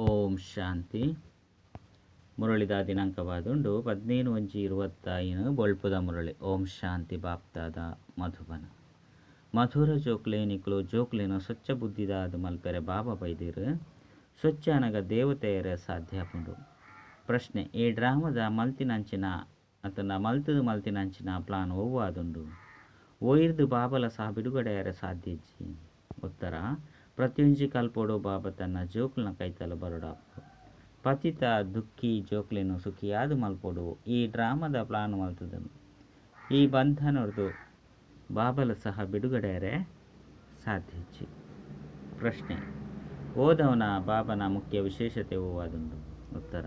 ಓಂ ಶಾಂತಿ. ಮುರಳಿದ ದಿನಾಂಕವಾದುಂಡು ಪದ್ನೇನು ಒಂಜಿ ಇರುವತ್ತೈನು ಬೊಳ್ಪದ ಮುರಳಿ. ಓಂ ಶಾಂತಿ ಬಾಪ್ತಾದ ಮಧುಬನ. ಮಧುರ ಜೋಕ್ಲೇನಿಕ್ಲು ಜೋಕ್ಲೇನು ಸ್ವಚ್ಛ ಬುದ್ಧಿದಾದ ಮಲ್ಪೆರೆ ಬಾಬಾ ಬೈದಿರು. ಸ್ವಚ್ಛ ಅನಗ ದೇವತೆಯರ ಸಾಧ್ಯಪುಂಡು. ಪ್ರಶ್ನೆ, ಈ ಡ್ರಾಮದ ಮಲ್ತಿನಂಚಿನ, ಅತನ ಮಲ್ತದು ಮಲ್ತಿನಂಚಿನ ಪ್ಲಾನ್ ಒವ್ವಾದುಂಡು? ಒಯ್ದು ಬಾಬಲ ಸಹ ಬಿಡುಗಡೆಯರ ಸಾಧ್ಯಜ್ಜಿ ಉತ್ತರ ಪ್ರತಿಯೊಂಜಿ ಕಲ್ಪೊಡು ಬಾಬ ತನ್ನ ಜೋಕುಲ್ನ ಕೈತಲು ಬರುಡಾಪು ಪತಿತ ದುಃಖಿ ಜೋಕ್ಲೆನು ಸುಖಿಯಾದ ಮಲ್ಪೊಡು. ಈ ಡ್ರಾಮದ ಪ್ಲಾನ್ ಮಲ್ತದ ಈ ಬಂಧನೊಡ್ದು ಬಾಬಲ ಸಹ ಬಿಡುಗಡೆಯರೆ ಸಾಧ್ಯಚ್ಚಿ ಪ್ರಶ್ನೆ, ಓದವನ ಬಾಬನ ಮುಖ್ಯ ವಿಶೇಷತೆ ಓವಾದುಂಡು ಉತ್ತರ,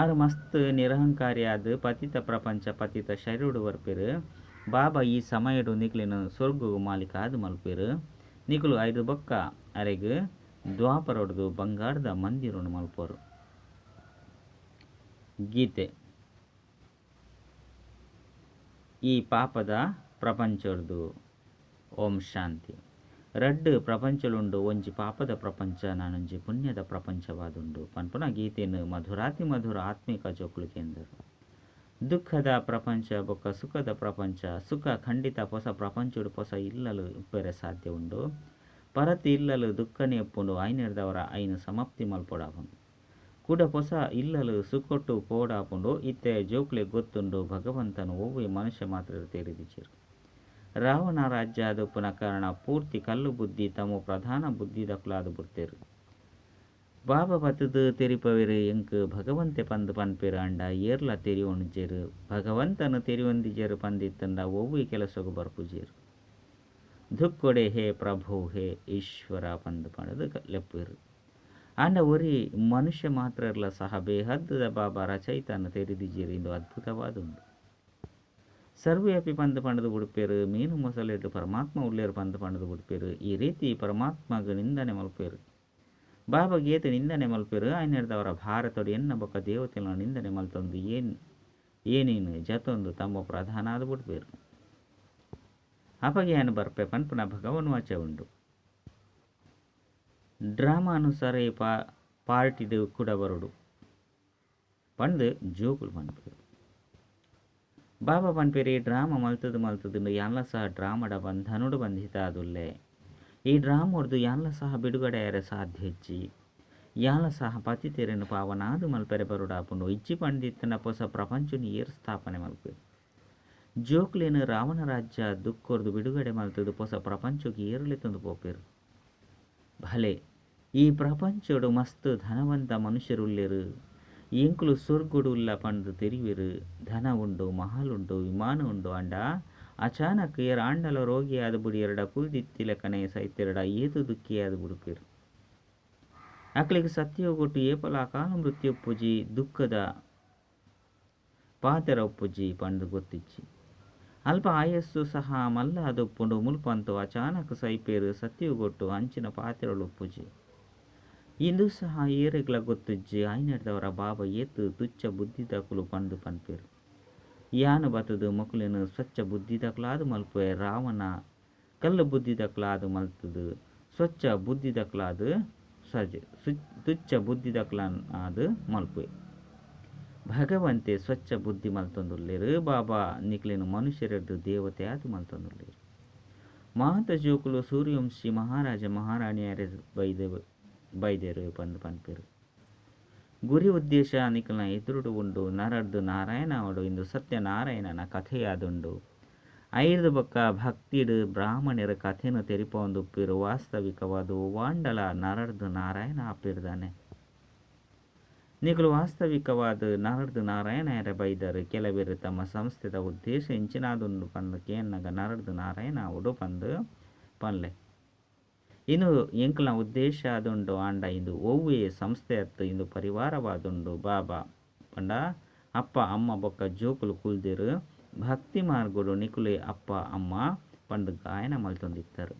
ಆರು ಮಸ್ತ್ ನಿರಹಂಕಾರಿಯಾದ ಪತಿತ ಪ್ರಪಂಚ ಪತಿತ ಶರೀರುಡು ಬರ್ಪಿರು ಬಾಬಾ ಈ ಸಮಯಡು ನಿಕ್ಲಿನ ಸ್ವರ್ಗು ಮಾಲೀಕ ಆದು ಮಲ್ಪೆರು. ನಿಕ್ಲು ಐದು ಬೊಕ್ಕ ಅರೆಗ್ ದ್ವಾಪರೊಡ್ದು ಬಂಗಾರದ ಮಂದಿರ ಮಲ್ಪರು ಗೀತೆ. ಈ ಪಾಪದ ಪ್ರಪಂಚರ್ದು ಓಂ ಶಾಂತಿ. ರಡ್ ಪ್ರಪಂಚಲುಂಡು ಒಂಜಿ ಪಾಪದ ಪ್ರಪಂಚ, ನಾನೊಂಜಿ ಪುಣ್ಯದ ಪ್ರಪಂಚವಾದುಂಡು. ಪನ್ಪುನ ಗೀತೆಯನ್ನು ಮಧುರಾತಿ ಮಧುರ ಆತ್ಮಿಕ ಜೋಕುಲು ಕೇಂದರು ದುಃಖದ ಪ್ರಪಂಚ, ಬೊಕ್ಕ ಸುಖದ ಪ್ರಪಂಚ, ಸುಖ ಖಂಡಿತ ಹೊಸ ಪ್ರಪಂಚಡು ಹೊಸ ಇಲ್ಲಲು ಇಪ್ಪರೆ ಸಾಧ್ಯ ಉಂಡು. ಪರತಿ ಇಲ್ಲಲು ದುಃಖನೇ ಎಪ್ಪುಂಡು ಐನೆಡ್ದವರ ಐನು ಸಮಾಪ್ತಿ ಮಲ್ಪೊಡಾಪುಂಡು. ಕೂಡ ಹೊಸ ಇಲ್ಲಲು ಸುಖೊಟ್ಟು ಪೋಡಾಪುಂಡು, ಇತ್ತೆ ಜೋಕ್ಲೆ ಗೊತ್ತುಂಡು, ಭಗವಂತನು ಒವ್ವೆ ಮನುಷ್ಯ ಮಾತ್ರ ತೆರೆದಿಚಿರು. ರಾವಣ ರಾಜ್ಯ ಅದುಪ್ಪುನ ಕಾರಣ ಪೂರ್ತಿ ಕಲ್ಲು ಬುದ್ಧಿ ತಮ್ಮ ಪ್ರಧಾನ ಬುದ್ಧಿ ದಕ್ಲಾದು ಬುಡ್ತೇರು. ತೆರಿಪವೆರು ಎಂಕ್ ಭಗವಂತೆ ಪಂದು ಪನ್ಪೆರು ಅಂಡ ಏರ್ಲ ತೆರಿ ಒಣಜೆರು ಭಗವಂತನು ತೆರಿಯೊಂದಿಜೆರು ಪಂದಿತ್ತಂಡ ಒವ್ವೆ ಕೆಲಸಗು ಬರ್ಪುಜೇರು ದುಕ್ಕೊಡೆ ಹೇ ಪ್ರಭು ಹೇ ಈಶ್ವರ ಪಂದು ಪಣದು ಲೆಪ್ಪೆರು ಆಂಡ ಒರಿ ಮನುಷ್ಯ ಮಾತ್ರ ಇರ್ಲ ಸಹ ಬೇಹದ್ದದ ಬಾಬಾ ರಚಯಿತನು ತೆರಿದಿಜೇರು ಇಂದು ಅದ್ಭುತವಾದುಂಡು. ಸರ್ವ್ಯಾಪಿ ಪಂದು ಪಂಡದು ಉಡುಪೇರು ಮೀನು ಮೊಸಲೆಡ್ಡು ಪರಮಾತ್ಮ ಉಳ್ಳೇರು ಪಂದು ಪಂಡದು ಉಡುಪೇರು ಈ ರೀತಿ ಪರಮಾತ್ಮಗ ನಿಂದನೆ ಮಲ್ಪೇರು ಬಾಬಾ ಗೀತೆ ನಿಂದನೆ ಮಲ್ಪೇರು. ಆಯ್ನೆಡ್ದವರ ಭಾರತಡು ಎನ್ನ ಬೊಕ್ಕ ದೇವತೆಗಳ ನಿಂದನೆ ಮಲ್ತೊಂದು ಏನ್, ಏನೇನು ಜತೊಂದು ತಮ್ಮ ಪ್ರಧಾನ ಆದ ಬಿಡ್ಬೇರು. ಅಪಗೆ ಏನು ಬರ್ಪೆ ಪನ್ಪುನ ಭಗವನ್ ವಾಚ ಉಂಡು. ಡ್ರಾಮಾ ಅನುಸಾರ ಈ ಪಾ ಪಾರ್ಟಿದು ಕೂಡ ಬರುಡು. ಪಂದು ಜೋಕುಲು ಪನ್ಪೇರು ಬಾಬಾ ಪನ್ಪೇರಿ ಡ್ರಾಮಾ ಮಲ್ತದು ಮಲ್ತದು ಎಲ್ಲ ಸಹ ಡ್ರಾಮಡ ಬಂಧನುಡು ಬಂಧಿತ ಆದುಲ್ಲೆ. ಈ ಡ್ರಾಮೊಡ್ದು ಯಾನ್ಲ ಸಹ ಬಿಡುಗಡೆಯರ ಸಾಧ್ಯ ಹೆಚ್ಚಿ. ಯಾಲ ಸಹ ಪತಿತೆರೆನು ಪಾವನಾದು ಮಲ್ಪೆರೆ ಬರುಡಾಪುಂಡು ಇಜ್ಜಿ ಪಂಡಿತನ ಹೊಸ ಪ್ರಪಂಚನು ಏರ್ ಸ್ಥಾಪನೆ ಮಲ್ಪೆ. ಜೋಕ್ಲೇನು ರಾವಣ ರಾಜ್ಯ ದುಃಖರ್ದು ಬಿಡುಗಡೆ ಮಲ್ತದು ಹೊಸ ಪ್ರಪಂಚಕ್ಕೆ ಏರಲೆ ತಂದು ಪೋಪೇರು. ಭಲೆ, ಈ ಪ್ರಪಂಚಡು ಮಸ್ತ್ ಧನವಂತ ಮನುಷ್ಯರುಲ್ಲೆರು. ಎಂಕುಲು ಸ್ವರ್ಗುಡು ಉಲ್ಲ ಪಂಡು ತೆರಿವೆರು. ಧನ ಉಂಡು, ಮಹಲ್ ಉಂಡು, ವಿಮಾನ ಉಂಡು ಅಂಡ. ಅಚಾನಕ್ ஏர் ಆಂಡಲ ರೋಗಿಯಾದ ಬುಡಿ ಎರಡ கனைய ಕನೆ ஏது ಏತು ದುಃಖಿಯಾದ ಬುಡುಪೇರು ಸತ್ಯ ಒಟ್ಟು ಏಪಲ ಕಾಲ ಮೃತ್ಯು ಒಪ್ಪುಜಿ, ದುಃಖದ ಪಾತೆರ ಒಪ್ಪುಜಿ ಪಂಡು ಗೊತ್ತಿಚ್ಚಿ. ಅಲ್ಪ ಆಯಸ್ಸು ಸಹ ಮಲ್ಲ ಅದೊಪ್ಪುಂಡು ಮುಲ್ಪಂತು ಅಚಾನಕ್ ಸೈಪೇರು ಸತ್ಯೋಗೊಟ್ಟು ಅಂಚಿನ ಪಾತೆರಳು ಒಪ್ಪುಜಿ. ಇಂದು ಸಹ ಏರೆಗ್ಲ ಗೊತ್ತುಜ್ಜಿ ಆಯ್ನೆಡ್ದವರ ಬಾಬಾ ಏತು ತುಚ್ಚ ಬುದ್ಧಿದಕುಲು ಪಂಡು ಪನ್ಪೇರು. ಯಾನು ಬತದು ಮಕ್ಕಳೇನು ಸ್ವಚ್ಛ ಬುದ್ಧಿದಕ್ಲಾದು ಮಲ್ಪೆ ರಾವಣ ಕಲ್ಲು ಬುದ್ಧಿದಕ್ಲಾದು ಮಲ್ತದು, ಸ್ವಚ್ಛ ಬುದ್ಧಿದಕ್ಲಾದು ತುಚ್ಛ ಬುದ್ಧಿ ದಕ್ಲಾದು ಮಲ್ಪೆ ಭಗವಂತೆ ಸ್ವಚ್ಛ ಬುದ್ಧಿ ಮಲ್ತೊಂದುಲ್ಲೇರು, ಬಾಬಾ ನಿಕ್ಲೇನು ಮನುಷ್ಯರದ್ದು ದೇವತೆ ಅದು ಮಲ್ತೊಂದುಲ್ಲೇರು. ಮಹಂತ ಜೋಕುಲು ಸೂರ್ಯವಂಶಿ ಮಹಾರಾಜ ಮಹಾರಾಣಿಯರ ಬೈದೆ ಬೈದೇರು ಬಂದು ಪನ್ಪೇರು. ಗುರಿ ಉದ್ದೇಶ ನಿಖಲ್ನ ಎದುರುಡು ಉಂಡು ನರಡ್ದು ನಾರಾಯಣ ಅವಡು ಇಂದು ಸತ್ಯನಾರಾಯಣನ ಕಥೆಯಾದುಂಡು ಐದು ಬೊಕ್ಕ ಭಕ್ತಿಡು ಬ್ರಾಹ್ಮಣರ ಕಥೆನು ತೆರಿಪೊಂದುಪ್ಪಿರು. ವಾಸ್ತವಿಕವಾದು ವಾಂಡಲ ನರಡ್ದು ನಾರಾಯಣ ಅಪ್ಪಿರ್ದಾನೆ. ನಿಖಲು ವಾಸ್ತವಿಕವಾದ ನರಡ್ದು ನಾರಾಯಣರ ಬೈದರು, ಕೆಲವರು ತಮ್ಮ ಸಂಸ್ಥೆದ ಉದ್ದೇಶ ಇಂಚಿನಾದುಂಡು ಪಂದು ಕೇನ್ನಗ ನರಡ್ದು ನಾರಾಯಣ ಅವಡು ಪಂದು ಪನ್ಲೆ ಇನ್ನು ಎಂಕಲ್ನ ಉದ್ದೇಶ ಅದುಂಡು ಆಂಡ ಇಂದು ಒವ್ವೆ ಸಂಸ್ಥೆ ಅತ್ತು ಇಂದು ಪರಿವಾರವಾದುಂಡು, ಬಾಬಾ. ಪಂಡ ಅಪ್ಪ, ಅಮ್ಮ ಬೊಕ್ಕ ಜೋಕುಲು ಕುಲ್ದಿರು, ಭಕ್ತಿ ಮಾರ್ಗುಡು ನಿಕುಲೆ ಅಪ್ಪ, ಅಮ್ಮ ಪಂಡು ಗಾಯನ ಮಲ್ತೊಂದಿತ್ತರು.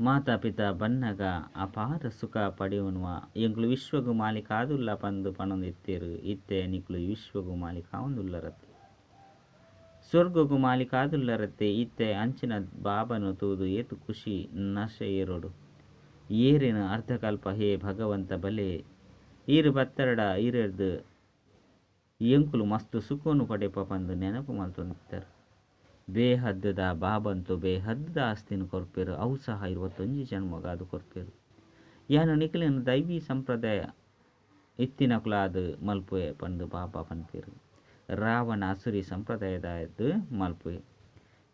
ಮಾತಾ ಪಿತ ಬನ್ನಗ ಅಪಾರ ಸುಖ ಪಡೆಯುವ ಎಂಕ್ಲು ವಿಶ್ವಗು ಮಾಲಿಕ ಆದುಲ್ಲ ಪಂದು ಪಣಂದಿತ್ತಿರು, ಇತ್ತೆ ನಿಕ್ಲು ವಿಶ್ವಗು ಮಾಲಿಕ ಒಂದುಲ್ಲರತ್ತೆ ಸ್ವರ್ಗಗು ಮಾಲಿಕಾದುಲ್ಲರತ್ತೆ ಇತ್ತೆ ಅಂಚಿನ ಬಾಬನು ತೂದು ಏತು ಖುಷಿ ನಶೆ ಏರೋಡು ಏರಿನ ಅರ್ಧಕಲ್ಪ ಹೇ ಭಗವಂತ ಬಲೆ. ಈರು ಬತ್ತರಡ ಈರದ್ದು ಎಂಕುಲು ಮಸ್ತು ಸುಖವನ್ನು ಪಡೆಪ ಪಂದು ನೆನಪು ಮಲ್ತೊಂದಿತ್ತರು ಬೇಹದ್ದದ ಬಾಬಂತು ಬೇಹದ್ದದ ಆಸ್ತಿನ ಕೊರ್ಪೇರು, ಅವು ಸಹ ಇರುವತ್ತೊಂಜಿ ಜನ್ಮಗಾದು ಕೊರ್ಪೇರು. ಯಾನು ನಿಖಲಿನ ದೈವಿ ಸಂಪ್ರದಾಯ ಇತ್ತಿನ ಕುಲಾದು ಮಲ್ಪುವೆ ಪಂದು ಬಾಬಾ ಪನ್ಪೇರು ರಾವಣ ಅಸುರಿ ಸಂಪ್ರದಾಯದ ಮಲ್ಪುವೆ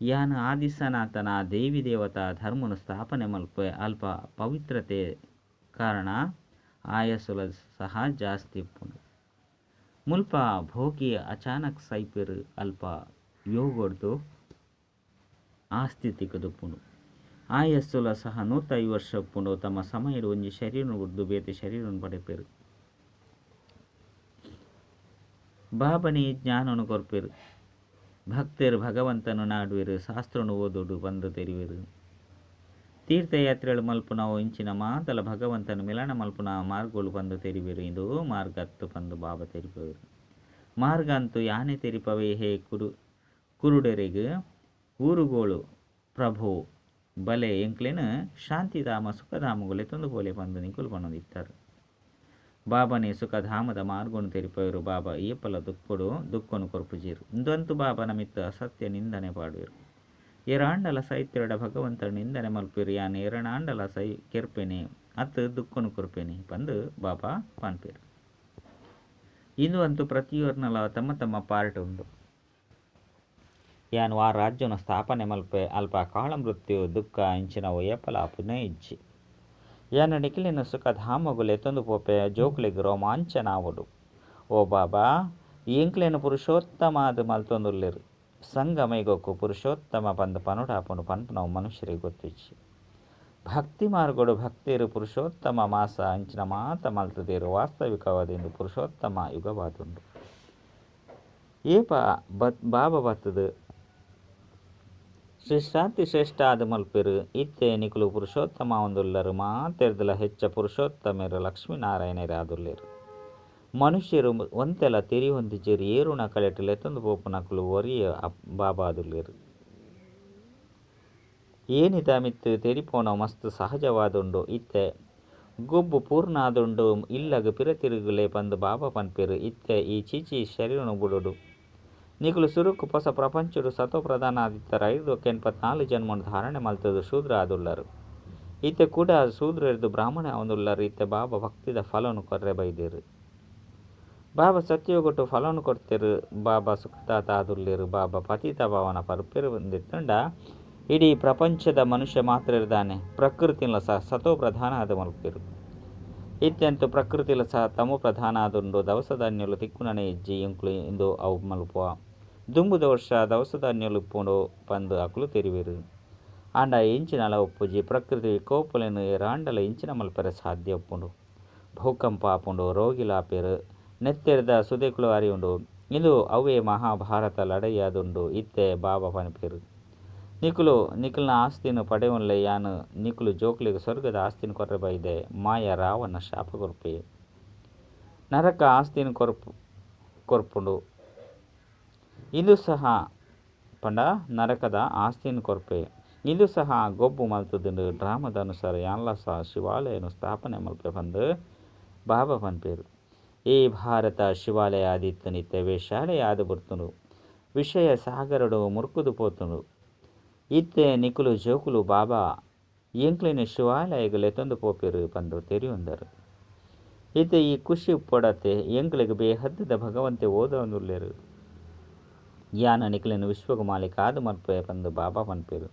ಯಾನ ಆದಿಸನಾತನ ದೇವಿ ದೇವತಾ ಧರ್ಮನು ಸ್ಥಾಪನೆ ಮಲ್ಪುವೆ ಅಲ್ಪ ಪವಿತ್ರತೆ ಕಾರಣ ಆಯಸುಲ ಸಹ ಜಾಸ್ತಿ ಮುಲ್ಪ ಭೋಗಿ ಅಚಾನಕ್ ಸೈಪಿರ್ ಅಲ್ಪ ಯೋಗೊಡ್ದು ಆಸ್ತಿ ತಿಕ್ಕದುಪ್ಪುಂಡು ಆಯಸ್ಸುಲ ಸಹ ನೂತ ಐ ವರ್ಷ ಉಪ್ಪುಂಡು ತಮ್ಮ ಸಮಯ ಒಂಜಿ ಶರೀರ ಉರ್ದು ಬೇತೆ ಶರೀರನು ಪಡೆಪೇರು. ಬಾಬನಿ ಜ್ಞಾನನು ಕೊರ್ಪೆರು ಭಕ್ತರು ಭಗವಂತನು ನಾಡುವೆರು, ಶಾಸ್ತ್ರನು ಓದುಡು, ಬಂದು ತೆರಿವೆರು ತೀರ್ಥಯಾತ್ರೆಗಳು ಮಲ್ಪುನವು ಇಂಚಿನ ಮಾತಲ ಭಗವಂತನ ಮಿಲನ ಮಲ್ಪುನ ಮಾರ್ಗಗಳು ಬಂದು ತೆರಿವೆರು ಇದು ಮಾರ್ಗ ಹತ್ತು ಬಂದು ಬಾಬಾ ತೆರಿಪವರು ಮಾರ್ಗ ಅಂತೂ ಯಾನೆ ತೆರಿಪವೇ, ಹೇ ಕುರು ಕುರುಡರಿಗೆ ಊರುಗೋಳು, ಪ್ರಭು, ಬಲೆ, ಎಂಕ್ಲೆನ ಶಾಂತಿಧಾಮ, ಸುಖಧಾಮಗಳೇ ತಂದು ಬೋಲೆ ಬಂದು ನಿಂಕುಲು ಪಣದಿತ್ತಾರೆ ಬಾಬನೇ ಸುಖಧಾಮದ ಮಾರ್ಗವನ್ನು ತೆರಿಪವರು ಬಾಬಾ. ಏಪಲ ದುಃಖಡು ದುಃಖನು ಕೊರ್ಪುಜೀರು. ಇಂದಂತೂ ಬಾಬಾ ನಮಿತ್ತ ಅಸತ್ಯ ನಿಂದನೆ ಪಾಡುವರು. ಎರಾಂಡಲ ಸೈತ್ಯರಡ ಭಗವಂತ ನಿಂದನೆ ಮಲ್ಪಿರು ಯಾನ್ ಎರಡಾಂಡಲ ಸೈ ಕೆರ್ಪೆನೆ ಅತ್ತು ದುಃಖನು ಕೊರ್ಪೆನೆ ಬಂದು ಬಾಬಾ ಪಾನ್ಪೇರು. ಇಂದು ಅಂತೂ ಪ್ರತಿಯೊರ್ನಲ ತಮ್ಮ ತಮ್ಮ ಪಾರ್ಟ್ ಉಂಡು ಯಾನು ಆ ರಾಜ್ಯನ ಸ್ಥಾಪನೆ ಮಲ್ಪೆ, ಅಲ್ಪ ಕಾಳ ಮೃತ್ಯು ದುಃಖ ಇಂಚಿನ ಒಯ್ಯಪಲ ಪುನಃ ಇಜ್ಜಿ. ತಂದು ಪೋಪೆ, ಜೋಕ್ಲಿಗೆ ರೋಮಾಂಚನ ಆವಡು. ಓ ಬಾಬಾ ಇಂಕ್ಲೇನು ಪುರುಷೋತ್ತಮ ಅದು ಮಲ್ತೊಂದುಲ್ಲೆರು ಸಂಗಮೈಗೊಕ್ಕು ಪುರುಷೋತ್ತಮ ಬಂದು ಪನುಡಾಪುಂಡು ಪನ್ಪುನವು ಮನುಷ್ಯರಿಗೆ ಗೊತ್ತಿಚ್ಚಿ. ಭಕ್ತಿ ಮಾರ್ಗಡು ಭಕ್ತಿರು ಪುರುಷೋತ್ತಮ ಮಾಸ ಅಂಚಿನ ಮಾತ ಮಲ್ತದಿರು ವಾಸ್ತವಿಕವಾದಿಂದು ಪುರುಷೋತ್ತಮ ಯುಗವಾದುಂಡು. ಏಪ ಬತ್ ಬಾಬಾ ಬತ್ತದು ಶ್ರೇಷ್ಠಾತಿ ಶ್ರೇಷ್ಠ ಆದ ಮಲ್ಪಿರು ಇತ್ತೆ ನಿಕುಲು ಪುರುಷೋತ್ತಮ ಒಂದುಲ್ಲರು. ಮಾತೆರ್ದಲ ಹೆಚ್ಚ ಪುರುಷೋತ್ತಮರು ಲಕ್ಷ್ಮೀನಾರಾಯಣರೇ ಆದುಲ್ಲಿರು. ಮನುಷ್ಯರು ಒಂತೆಲ ತಿರಿ ಹೊಂದಿಜೇರು. ಏರುಣ ಕಳೆಟಲೆ ಲೆತ್ತೊಂದು ಪೋಪು ನಕುಲು ಒರಿಯ ಬಾಬಾ ಅದುಲ್ಲಿರು ಏನಿದ ಮಿತ್ತು ತೆರಿಪೋಣ ಮಸ್ತ್ ಸಹಜವಾದುಂಡು. ಇತ್ತೆ ಗೊಬ್ಬು ಪೂರ್ಣ ಆದುಂಡು. ಇಲ್ಲಗ ಪಿರತಿರುಗುಲೆ ಬಂದು ಬಾಬಾ ಪನ್ಪೆರು. ಇತ್ತೆ ಈ ಚೀಚಿ ಶರೀರನು ಬುಡುಡು. ಹೊಸ ಪ್ರಪಂಚಡು ಸತೋ ಪ್ರಧಾನ ಆದಿತ್ತರ ಐದು ಎನ್ಪತ್ನಾಲ್ಕು ಜನ್ಮನು ಧಾರಣೆ ಮಲ್ತದ ಶೂದ್ರ ಆದುಳ್ಳರು ಇತ್ತೆ ಕೂಡ ಶೂದ್ರ ಇರಿದು ಬ್ರಾಹ್ಮಣ ಅವನುಳ್ಳರು ಇತ್ತೆ ಬಾಬಾ ಭಕ್ತಿದ ಫಲವನ್ನು ಕೊರ್ರೆ ಬೈದಿರು ಬಾಬಾ ಸತ್ಯೋಗಟ್ಟು ಫಲವನ್ನು ಕೊಡ್ತಿರು ಬಾಬಾ ಸುಖತಾತ ಆದುಳ್ಳಿರು ಬಾಬಾ ಪತಿತ ಭಾವನ ಪರ್ಪಿರು ಬಂದಿತ್ತಂಡ ಇಡೀ ಪ್ರಪಂಚದ ಮನುಷ್ಯ ಮಾತ್ರ ಇರ್ದಾನೆ ಪ್ರಕೃತಿಲ ಸಹ ಸತೋ ಪ್ರಧಾನ ಆದ ಮಲ್ಪಿರು ಇತ್ಯಂತು ಪ್ರಕೃತಿಲ ಸಹ ತಮೋ ಪ್ರಧಾನ ಆದುಂಡು ದವಸಧಾನ್ಯಲು ತಿಕ್ಕುನನೆ ಇಜ್ಜಿ ಇಂಕ್ಲು ಇಂದು ಅವು ಮಲ್ಪುವ ದುಂಬುದ ದವಸ ಧಾನ್ಯಲು ಉಪ್ಪುಂಡು ಪಂದು ಅಕುಲು ತೆರಿವೆರು. ಆಂಡ ಇಂಚಿನ ಅಲ ಉಪ್ಪುಜಿ ಪ್ರಕೃತಿ ಕೋಪುಲೆನು ರಾಂಡಲ ಇಂಚಿನ ಮಲ್ಪರ ಸಾಧ್ಯ ಉಪ್ಪುಂಡು ಭೂಕಂಪ ಆಪುಂಡು ರೋಗಿಲಾಪೆರು ನೆತ್ತೆರ್ದ ಸುದೇಕುಳು ಅರಿಯುಂಡು. ಇಂದು ಅವೇ ಮಹಾಭಾರತ ಲಡೆಯಾದುಂಡು, ಇತ್ತೆ ಬಾಬಾ ಪನಿಪೇರು. ನಿಕುಲು ನಿಖಿಲ್ನ ಆಸ್ತಿನ ಪಡೆಯುನ್ಲೆ ಯಾನು, ನಿಕುಲು ಜೋಕ್ಲಿಗೆ ಸ್ವರ್ಗದ ಆಸ್ತಿನ ಕೊರೆ ಬೈದೆ, ಮಾಯ ರಾವಣ ಶಾಪ ಕೊರ್ಪೆ ನರಕ ಆಸ್ತಿನ ಕೊರ್ಪು, ಕೊರ್ಪುಂಡು. ಇದು ಸಹ ಪಂಡ ನರಕದ ಆಸ್ತಿನ ಕೊರಪೆ. ಇದು ಸಹ ಗೊಬ್ಬು ಮಲ್ತದ ಡ್ರಾಮದ ಅನುಸಾರ ಯಾನ್ಲ ಸಹ ಶಿವಾಲಯನು ಸ್ಥಾಪನೆ ಮಲ್ಪೆ ಬಂದು ಬಾಬಾ ಪೇರು ಈ ಭಾರತ ಶಿವಾಲಯ ಆದಿತ್ತು ನಿತ್ಯವೇ ಆದ ಬರ್ತನು ವಿಷಯ ಸಾಗರಡು ಮುರುಕುದು ಪೋತನು ಇತ್ತೆ ನಿಕುಲು ಜೋಕುಲು ಬಾಬಾ ಎಂಕ್ಲಿನ ಶಿವಾಲಯಗಳು ತಂದು ಪೋಪೆರು ಬಂದು ತೆರೆಯೊಂದರು. ಇತ್ತೆ ಈ ಖುಷಿ ಪೊಡತೆ ಎಂಕ್ಲಿಗೆ ಬೇಹದ್ದದ ಭಗವಂತೆ ಓದೊಂದುಲ್ಲೆರು ನಿಖಿಲಿನ ವಿಶ್ವಗ ಮಾಲಿಕ. ಆದ ಮಲ್ಪೆ ಬಂದು ಬಾಬಾ ಪನ್ಪೇರು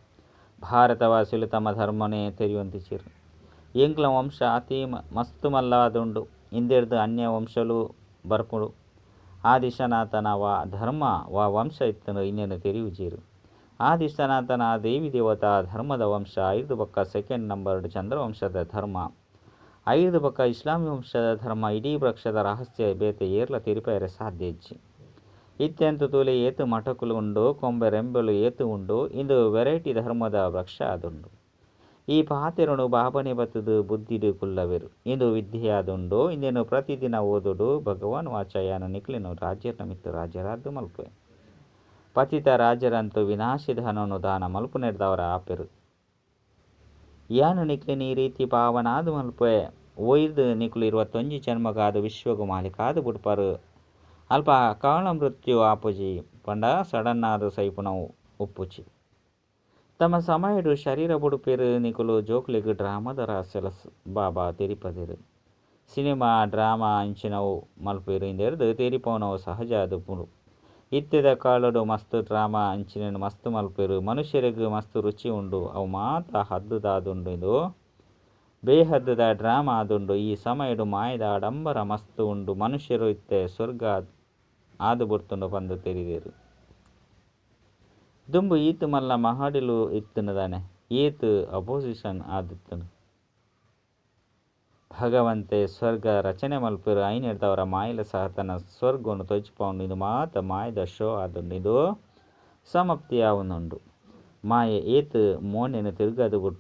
ಭಾರತವಾಸಿಲು ತಮ್ಮ ಧರ್ಮನೇ ತೆರೆಯೊಂದಿಸಿರು ಎಂಕ್ಲ ವಂಶ ಅತಿ ಮಸ್ತು ಮಲ್ಲಾದುಂಡು. ಇಂದೆರ್ದು ಅನ್ಯ ವಂಶಲು ಬರ್ಪುಡು. ಆದಿಶನಾಥನ ವಾ ಧರ್ಮ ವಾ ವಂಶ ಇತ್ತನು ಇನ್ನೇನು ತೆರೆಯುಜೀರು. ಆದಿ ಸನಾತನ ದೇವಿ ದೇವತಾ ಧರ್ಮದ ವಂಶ ಐದು ಬಕ್ಕ ಸೆಕೆಂಡ್ ನಂಬರ್ಡ್ ಚಂದ್ರವಂಶದ ಧರ್ಮ. ಐದು ಪಕ್ಕ ಇಸ್ಲಾಮಿ ವಂಶದ ಧರ್ಮ. ಇಡೀ ವೃಕ್ಷದ ರಹಸ್ಯ ಬೇತೆ ಏರ್ಲ ತಿರುಪೆರೆ ಸಾಧ್ಯ ಇಜ್ಜಿ. ಇತ್ತೆಂತು ತೂಲೆ ಏತು ಮಠಕುಲು ಉಂಡು ಕೊಂಬೆ ರೆಂಬೆಲು ಏತು ಉಂಡು ಇಂದು ವೆರೈಟಿ ಧರ್ಮದ ವೃಕ್ಷ ಅದುಂಡು. ಈ ಪಾತೆರನು ಬಾಬನೆ ಬತ್ತದು ಬುದ್ಧಿಡು ಕುಲ್ಲವೆರು. ಇಂದು ವಿದ್ಯೆಯಾದುಂಡು ಇಂದೇನು ಪ್ರತಿದಿನ ಓದುಡು ಭಗವಾನ್ ವಾಚಯಾನ ನಿಕ್ಲಿನು ರಾಜ್ಯರ ಮಿತ್ತು ರಾಜ್ಯರಾದ್ದು ಮಲ್ಪೆ. ಪತಿತ ರಾಜರಂತೂ ವಿನಾಶಿಧನನು ದಾನ ಮಲ್ಪು ನೆಡ್ದವರ ಆಪೆರು. ಯಾನು ನಿಕ್ಲಿನ ಈ ರೀತಿ ಪಾವನಾದು ಮಲ್ಪೆ. ಒಯ್ದು ನಿಕ್ಲು ತೊಂಜಿ ಜನ್ಮಗಾದು ವಿಶ್ವಗು ಮಾಲಿಕಾದು ಬುಡ್ಪಾರು. ಮೃತ್ಯು ಆಪುಜಿ, ಪಂಡ ಸಡನ್ ಆದು ಸೈಪುನವು ಉಪ್ಪುಚಿ. ತಮ್ಮ ಸಮಯಡು ಶರೀರ ಬುಡುಪೇರು ನಿಕುಲು ಜೋಕ್ಲಿಗ್ ಡ್ರಾಮದ ರಹಸ್ಯಲ ಬಾಬಾ ತೆರಿಪದಿರು. ಸಿನಿಮಾ, ಡ್ರಾಮಾ ಅಂಚಿನವು ಮಲ್ಪಿರು ಇಂದೆರ್ದು ತೆರಿಪವನವು ಸಹಜ ಅದು ಇತ್ತದ ಕಾಲಡು ಮಸ್ತ್ ಡ್ರಾಮಾ ಅಂಚಿನ ಮಸ್ತ್ ಮಲ್ಪಿರು ಮನುಷ್ಯರಿಗೂ ಮಸ್ತ್ ರುಚಿ ಉಂಡು, ಅವು ಮಾತ ಹದ್ದುದಾದುಂಡು ಇದು. ಬೇಹದ್ದದ ಡ್ರಾಮಾ ಆದುಂಡು, ಈ ಸಮಯಡು ಮಾಯದ ಆಡಂಬರ ಮಸ್ತ್ ಉಂಡು, ಮನುಷ್ಯರು ಇತ್ತೆ ಸ್ವರ್ಗ ಆದು ಬುಡ್ತುಂಡ ಪಂದು ತೆರಿದೇರು. ದುಂಬು ಈತು ಮಲ್ಲ ಮಹಾಡಿಲು ಇತ್ತುನದಾನೆ, ಈತು ಅಪೋಸಿಷನ್ ಆದಿತ್ತನು ಭಗವಂತೆ ಸ್ವರ್ಗ ರಚನೆ ಮಲ್ಪರು, ಐನಿಡ್ದವರ ಮಾಯಿಲ ಸಹ ತನ್ನ ಸ್ವರ್ಗವನ್ನು ತೊಚ್ಚಿಪಾವನು ಇದು ಮಾತ ಮಾಯದ ಶೋ ಆದುಂಡು, ಇದು ಸಮಾಪ್ತಿಯಾವುನುಂಡು. ಮಾಯೆ ಏತು ಮೋನೆನು ತಿರುಗದು ಬಾ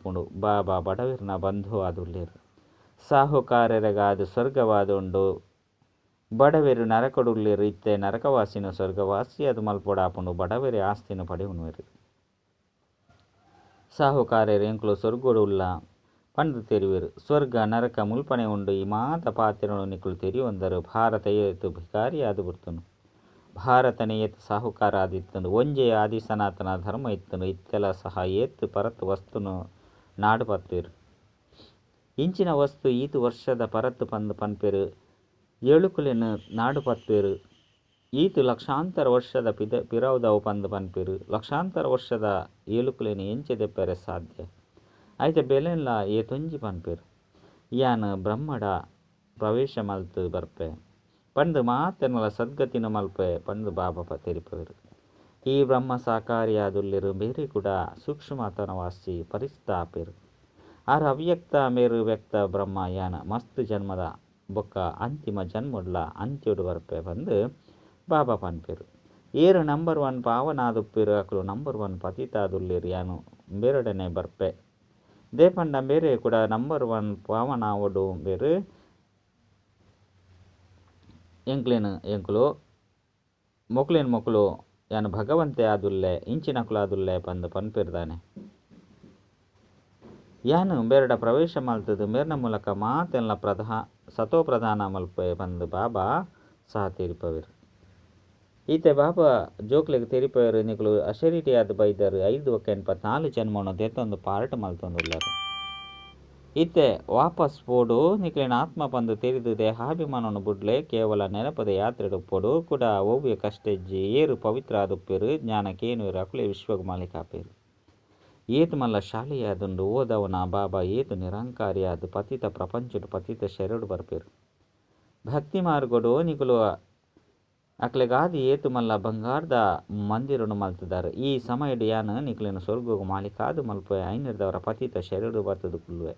ಬಾಬಾ ಬಡವಿರ್ನ ಬಂಧು ಆದುಳ್ಳೇರು ಸಾಹುಕಾರರಿಗಾದು ಸ್ವರ್ಗವಾದುಂಡು ಬಡವೆರು ನರಕಡುಲ್ಲೇರು ಇತ್ತೆ ನರಕವಾಸಿನ ಸ್ವರ್ಗವಾಸಿ, ಅದು ಮಲ್ಪೊಡಾಪುಂಡು ಬಡವೆರೆ ಆಸ್ತಿನ ಪಡೆಯುನುವೆರು ಸಾಹುಕಾರ್ಯರು ಎಂಕ್ಲು ಸ್ವರ್ಗಡುಲ್ಲ ಪಂಡು ತೆರಿವೆರು. ಸ್ವರ್ಗ, ನರಕ, ಮುಲ್ಪನೆ ಉಂಡು ಈ ಮಾತ ಪಾತ್ರನು ನಿಕ್ಲು ತೆರಿಯೊಂದರು. ಭಾರತ ಏತು ಭಿಕಾರಿ ಆದು ಬರ್ತನು ಭಾರತನೇ ಏತ್ ಸಾಹುಕಾರ ಆದಿತ್ತನು. ಒಂಜೆ ಆದಿ ಸನಾತನ ಧರ್ಮ ಇತ್ತನು. ಇತ್ತೆಲ ಸಹ ಏತ್ ಪರತ್ ವಸ್ತುನು ನಾಡು ಪತ್ತೇರು. ಇಂಚಿನ ವಸ್ತು ಈತು ವರ್ಷದ ಪರತ್ ಪಂದು ಪನ್ಪೆರು. ಏಳುಕುಲೆನು ನಾಡು ಪತ್ಪೇರು ಈತು ಲಕ್ಷಾಂತರ ವರ್ಷದ ಪಿದ ಪಿರೌದವು ಪಂದು ಪನ್ಪಿರು. ಲಕ್ಷಾಂತರ ವರ್ಷದ ಏಳುಕುಲೆನು ಎಂಚೆ ದೆಪ್ಪರೆ ಸಾಧ್ಯ. ಐತೆ ಬೆಲೆಲ್ಲ ತುಂಜಿ ಪನ್ಪಿರು. ಯಾನ ಬ್ರಹ್ಮಡ ಪ್ರವೇಶ ಮಲ್ತು ಬರ್ಪೆ. ಪಂದು ಮಾತೆನಲ ಸದ್ಗತಿನ ಮಲ್ಪೆ, ಪಂದು ಬಾಬಾ ತೆರಿಪರು. ಈ ಬ್ರಹ್ಮ ಸಾಕಾರಿಯಾದುಲ್ಲಿರು, ಬೇರೆ ಕೂಡ ಸೂಕ್ಷ್ಮತನ ವಾಸಿ ಪರಿಸ್ಥಾಪಿರು. ಆರ ಅವ್ಯಕ್ತ ಮೇರು ವ್ಯಕ್ತ ಬ್ರಹ್ಮ ಯಾನ ಮಸ್ತ್ ಜನ್ಮದ ಬೊಕ್ಕ ಅಂತಿಮ ಜನ್ಮಡ್ಲ ಅಂತ್ಯೊಡು ಬರ್ಪೆ ಬಂದು ಬಾಬಾ ಪನ್ಪೆರು. ಏರು ನಂಬರ್ ಒನ್ ಪಾವನಾದುಪ್ಪೆರು, ಅಕಲು ನಂಬರ್ ಒನ್ ಪತಿತಾದುಲ್ಲಿರು ಯಾನು ಬೇರೆಡನೆ ಬರ್ಪೆ. ದೇಪಂಡ ಬೇರೆ ಕೂಡ ನಂಬರ್ ಒನ್ ಪಾವನಾವಡು ಬೇರು. ಎಂಕ್ಲೇನು ಎಂಕ್ಲು, ಮೊಕ್ಲೇನು ಮೊಕ್ಲು ಯಾನು ಭಗವಂತೆ ಆದುಲ್ಲೆ, ಇಂಚಿನಕುಲು ಆದುಲ್ಲೆ ಪಂದು ಪನ್ಪೆರ್ದಾನೆ. ಯಾನು ಬೇರೆಡ ಪ್ರವೇಶ ಮಲ್ತದು ಮೇರ್ನ ಮೂಲಕ ಮಾತೆಲ್ಲ ಪ್ರಧಾ ಸತೋ ಪ್ರಧಾನ ಮಲ್ಪೆ ಬಂದು ಬಾಬಾ ಸಹ ತೀರಿಪವಿರ್. ಈತೆ ಬಾಬಾ ಜೋಕ್ಲೆಗ್ ತೆರಿಪವೆರು ನಿಗಳು ಅಶರಿಟಿ ಆದ ಬೈದರು ಐದು ಒಕ್ಕ ಎಂಪತ್ನಾಲ್ಕು ಜನ್ಮ ದೆತ್ತೊಂದು ಪಾರ್ಟ್ ಮಲ್ತೊಂದುಲ್ಲರು. ಇತ್ತೆ ವಾಪಸ್ ಪೋಡು ನಿಕ್ಲಿನ ಆತ್ಮ ಬಂದು ತೆರಿದು ದೇಹಾಭಿಮಾನವನ್ನು ಬುಡ್ಲೆ ಕೇವಲ ನೆನಪದ ಯಾತ್ರೆಡು ಪೋಡು ಕೂಡ ಓವ್ಯ ಕಷ್ಟೆಜ್ಜಿ ಏರು ಪವಿತ್ರ ಆದುಪ್ಪೆರು ಜ್ಞಾನಕ್ಕೇನು ಅಕುಲೆ ವಿಶ್ವಗ ಮಾಲಿಕಾಪೇರು ಏತು ಮಲ್ಲ ಶಾಲೆಯಾದುಂಡು ಓದವನ ಬಾಬಾ, ಏತು ನಿರಂಕಾರಿಯಾದು ಪತಿತ ಪ್ರಪಂಚಡು ಪತಿತ ಶೆರಡು ಬರ್ಪೇರು. ಭಕ್ತಿ ಮಾರ್ಗಡು ನಿಕುಲು ಅಕ್ಲೆಗಾದಿ ಏತು ಮಲ್ಲ ಬಂಗಾರದ ಮಂದಿರನು ಮಲ್ತಿದ್ದಾರೆ ಈ ಸಮಯಡು ಯಾನು ನಿಕ್ಲಿನ ಸ್ವರ್ಗವು ಮಾಲಿಕಾದು ಮಲ್ಪೆ ಐನಿರ್ದವರ ಪತಿತ ಶೆರಡು ಬರ್ತದು ಕುಲ್ವೆ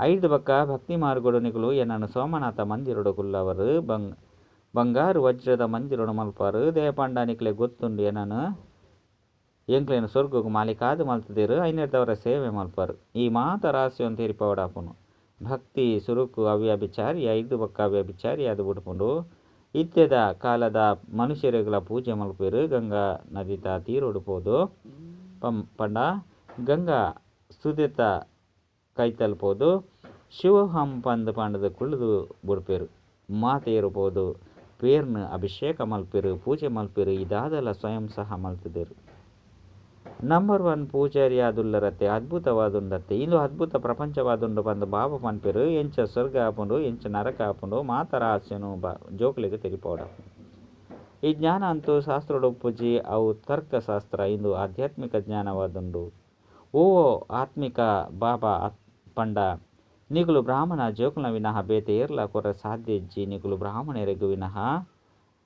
ಐದು ಬಕ್ಕ ಭಕ್ತಿ ಮಾರ್ಗಡು ನಿಕುಲು ಏನನ್ನು ಸೋಮನಾಥ ಮಂದಿರಡು ಕುಲ್ಲವರು, ಬಂಗ್ ಬಂಗಾರು ವಜ್ರದ ಮಂದಿರಡು ಮಲ್ಪಾರು. ದೇಪಂಡ ನಿಕ್ಲೆ ಗೊತ್ತುಂಡು ಏನನು ಎಂಕ್ಲೇನು ಸ್ವರ್ಗಕ್ಕೆ ಮಾಲೀಕಾದ ಮಲ್ತದಿರು ಐನೇರ್ದವರ ಸೇವೆ ಮಲ್ಪರು. ಈ ಮಾತ ರಹಸ್ಯವನ್ನು ತೀರಿಪವಡಾಪುನು ಭಕ್ತಿ, ಸುರುಕು, ಅವ್ಯಾಭಿಚಾರಿ ಐದು ಬಕ್ಕ ಅವ್ಯಾಭಿಚಾರಿ ಅದು ಬಿಟ್ಕೊಂಡು ಇತ್ಯದ ಕಾಲದ ಮನುಷ್ಯರುಗಳ ಪೂಜೆ ಮಲ್ಪೇರು. ಗಂಗಾ ನದಿತ ಉಡ್ಬೋದು ಪಂ, ಪಂಡ, ಗಂಗಾ ಸುದಿತ ಕೈ ತಲುಪೋದು. ಶಿವಹಂ ಪಂದ್ ಪಾಂಡದ ಕುಳಿದು ಬಿಡ್ಪೇರು. ಮಾತೆ ಇರ್ಬೋದು ಪೇರ್ನ ಅಭಿಷೇಕ ಮಲ್ಪಿರು. ಪೂಜೆ ಮಲ್ಪಿರು. ಇದಾದಲ್ಲ ಸ್ವಯಂ ಸಹ ಮಲ್ತಿದ್ದೇರು ನಂಬರ್ ಒನ್ ಆದುಲ್ಲರತ್ತೆ, ಅದ್ಭುತವಾದುಂಡತ್ತೆ. ಇಂದು ಅದ್ಭುತ ಪ್ರಪಂಚವಾದುಂಡು ಬಂದು ಬಾಬು ಪನ್ಪಿರು ಎಂಚ ಸ್ವರ್ಗ ಆಪುಂಡು, ಎಂಚ ನರಕ ಆಪುಂಡು, ಮಾತರ ಹಾಸ್ಯನು ಬಾ, ಜೋಕ್ಲಿಗೆ ತೆರಿಪೋಡ. ಈ ಜ್ಞಾನ ಅಂತೂ ಶಾಸ್ತ್ರೋಡು ಪೂಜಿ ಅವು ತರ್ಕಶಾಸ್ತ್ರ ಇಂದು ಆಧ್ಯಾತ್ಮಿಕ ಜ್ಞಾನವಾದುಂಡು. ಓ ಆತ್ಮಿಕ ಬಾಬಾ ಪಂಡ ನಿಗಳು ಬ್ರಾಹ್ಮಣ ಜೋಕುಲ ವಿನಃ ಬೇತೆ ಏರ್ಲ ಕೊರ ಸಾಧ್ಯ ಇಜ್ಜಿ, ನಿಗುಲು ಬ್ರಾಹ್ಮಣರಿಗೂ ವಿನಃ.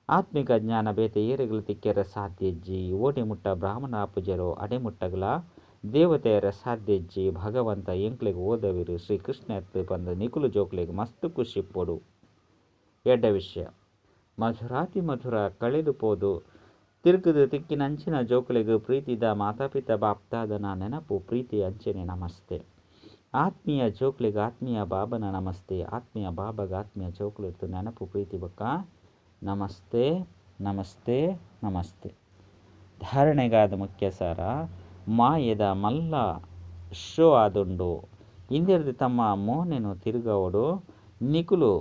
ಆತ್ಮಿಕ ಜ್ಞಾನ ಬೇತೆ ಏರಿಗಳು ತಿಕ್ಕೆರ ಸಾಧ್ಯಜ್ಜಿ. ಓಟಿ ಮುಟ್ಟ ಬ್ರಾಹ್ಮಣ ಪೂಜರು ಅಡೆಮುಟ್ಟಗಳ ದೇವತೆಯರ ಸಾಧ್ಯಜ್ಜಿ. ಭಗವಂತ ಎಂಕ್ಲೆಗೆ ಓದವಿರು. ಶ್ರೀಕೃಷ್ಣ ಬಂದ ನಿಖುಲು ಜೋಕ್ಲೆಗೆ ಮಸ್ತ್ ಖುಷಿ ಪೊಡು. ಎಡ್ಡ ವಿಷಯ. ಮಧುರಾತಿ ಮಧುರ ಕಳೆದು ಪೋದು. ತಿರುಗದು ತಿಕ್ಕಿನ ಅಂಚಿನ ಜೋಕ್ಲೆಗೆ ಪ್ರೀತಿದ ಮಾತಾಪಿತ ಬಾಪ್ತಾದನ ನೆನಪು ಪ್ರೀತಿ ಅಂಚನೆ ನಮಸ್ತೆ. ಆತ್ಮೀಯ ಜೋಕ್ಲಿಗೆ ಆತ್ಮೀಯ ಬಾಬನ ನಮಸ್ತೆ. ಆತ್ಮೀಯ ಬಾಬಗ ಆತ್ಮೀಯ ಜೋಕ್ಲಿತ್ತು ನೆನಪು ಪ್ರೀತಿ ಬಕ್ಕ. ನಮಸ್ತೆ ನಮಸ್ತೆ ನಮಸ್ತೆ. ಧಾರಣೆಗಾದ ಮುಖ್ಯ ಸಾರ ಮಾಯದ ಮಲ್ಲ ಶೋ ಆದುಂಡು. ಇಂದಿರದ ತಮ್ಮ ಮೋನೆನು ತಿರುಗವಡು. ನಿಕುಲು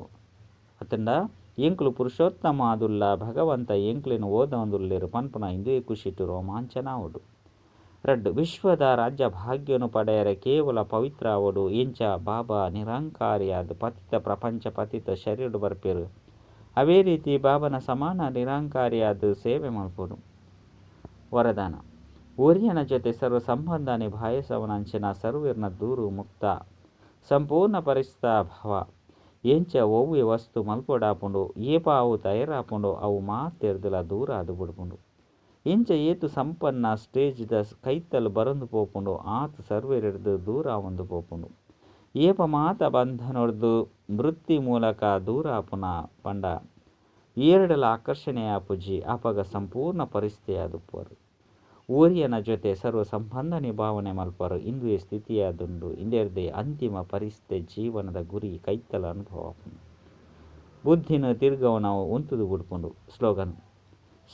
ಅತಂಡ ಎಂಕುಲು ಪುರುಷೋತ್ತಮ ಆದುಲ್ಲ, ಭಗವಂತ ಎಂಕುಲೆನು ಓದೊಂದುಲ್ಲೆರು ಪನ್ಪುನ ಇಂದು ರೋಮಾಂಚನ ಅವಡು ರಡ್ಡು, ವಿಶ್ವದ ರಾಜ್ಯ ಭಾಗ್ಯನು ಪಡೆಯರೆ ಕೇವಲ ಪವಿತ್ರ ಅವಡು ಇಂಚ ಬಾಬಾ ನಿರಂಕಾರಿಯಾದ ಪತಿತ ಪ್ರಪಂಚ ಪತಿತ ಶರೀರ ಬರ್ಪೇರು. ಅವೇ ರೀತಿ ಬಾಬನ ಸಮಾನ ನಿರಂಕಾರಿಯಾದ ಸೇವೆ ಮಾಡ್ಬೋದು. ವರದಾನ. ಒರಿಯನ ಜೊತೆ ಸರ್ವ ಸಂಬಂಧ ನಿಭಾಯಿಸವನಂಚಿನ ಸರ್ವಿರ್ನ ದೂರು ಮುಕ್ತ, ಸಂಪೂರ್ಣ ಪರಿಸ್ಥಿತ ಭಾವ. ಎಂಚ ಒವ್ವೆ ವಸ್ತು ಮಲ್ಪಡಾಪುಂಡು ಏಪ ಅವು ತಯಾರಾಪುಂಡು, ಅವು ಮಾತೆರ್ದಲ ದೂರ ಅದು ಬಿಡ್ಪುಂಡು ಎಂಚ ಏತು ಸಂಪನ್ನ ಸ್ಟೇಜ್ದ ಕೈತಲ್ ಬರಂದು ಪೋಪುಂಡು, ಆತ ಸರ್ವೇರಿಡ್ದು ದೂರ ಒಂದು ಪೋಪುಂಡು. ಏಪ ಮಾತ ಬಂಧನೊಡ್ದು ವೃತ್ತಿ ಮೂಲಕ ದೂರ ಪುನ ಪಂಡ. ಏರಡಲ ಆಕರ್ಷಣೆಯ ಪುಜಿ ಅಪಗ ಸಂಪೂರ್ಣ ಪರಿಸ್ಥಿತಿಯ ದುಪ್ಪರು. ಊರಿಯನ ಜೊತೆ ಸರ್ವ ಸಂಬಂಧ ನಿಭಾವಣೆ ಮಲ್ಪರು. ಇಂದು ಸ್ಥಿತಿಯಾದುಂಡು ಇಂದೆರ್ದೆ ಅಂತಿಮ ಪರಿಸ್ಥಿತಿ ಜೀವನದ ಗುರಿ ಕೈತಲ ಅನುಭವ ಬುದ್ಧಿನ ತಿರ್ಗವನ ಉಂತುದು ಗುಡ್ಕೊಂಡು ಸ್ಲೋಗನ್.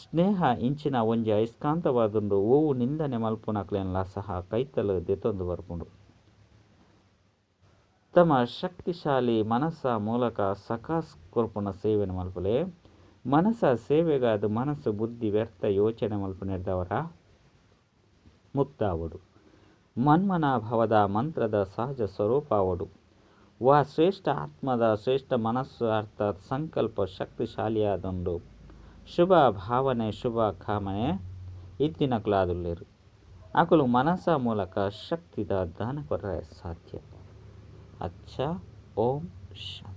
ಸ್ನೇಹ ಇಂಚಿನ ಒಂಜಿ ಅಯಸ್ಕಾಂತವಾದುಂಡು. ಓವು ನಿಂದನೆ ಮಲ್ಪುನಕ್ಲೆನ್ಲ ಸಹ ಕೈತಲು ದೆತ್ತೊಂದು ಬರ್ಪುಂಡು. ತಮ್ಮ ಶಕ್ತಿಶಾಲಿ ಮನಸ್ಸ ಮೂಲಕ ಸಕಾಸ್ ಕೊರ್ಪುನ ಸೇವೆನ ಮಲ್ಪಲೆ. ಮನಸ್ಸ ಸೇವೆಗಾದ ಮನಸ್ಸು, ಬುದ್ಧಿ, ವ್ಯರ್ಥ, ಯೋಚನೆ ಮಲ್ಪನೆದವರ ಮುಕ್ತಾವಡು ಮನ್ಮನಾಭವದ ಮಂತ್ರದ ಸಹಜ ಸ್ವರೂಪವಡು. ವಾ ಶ್ರೇಷ್ಠ ಆತ್ಮದ ಶ್ರೇಷ್ಠ ಮನಸ್ಸು ಅರ್ಥಾತ್ ಸಂಕಲ್ಪ ಶಕ್ತಿಶಾಲಿಯಾದೊಂದು. ಶುಭ ಭಾವನೆ, ಶುಭ ಕಾಮನೆ ಇತ್ತಿನ ಕ್ಲಾದುಲ್ಲೇರು ಅಕಲು ಮನಸ್ಸ ಮೂಲಕ ಶಕ್ತಿದ ದಾನ ಕೊರ ಸಾಧ್ಯ. ಅಚ್ಚ ಓಂ ಶಾಂತಿ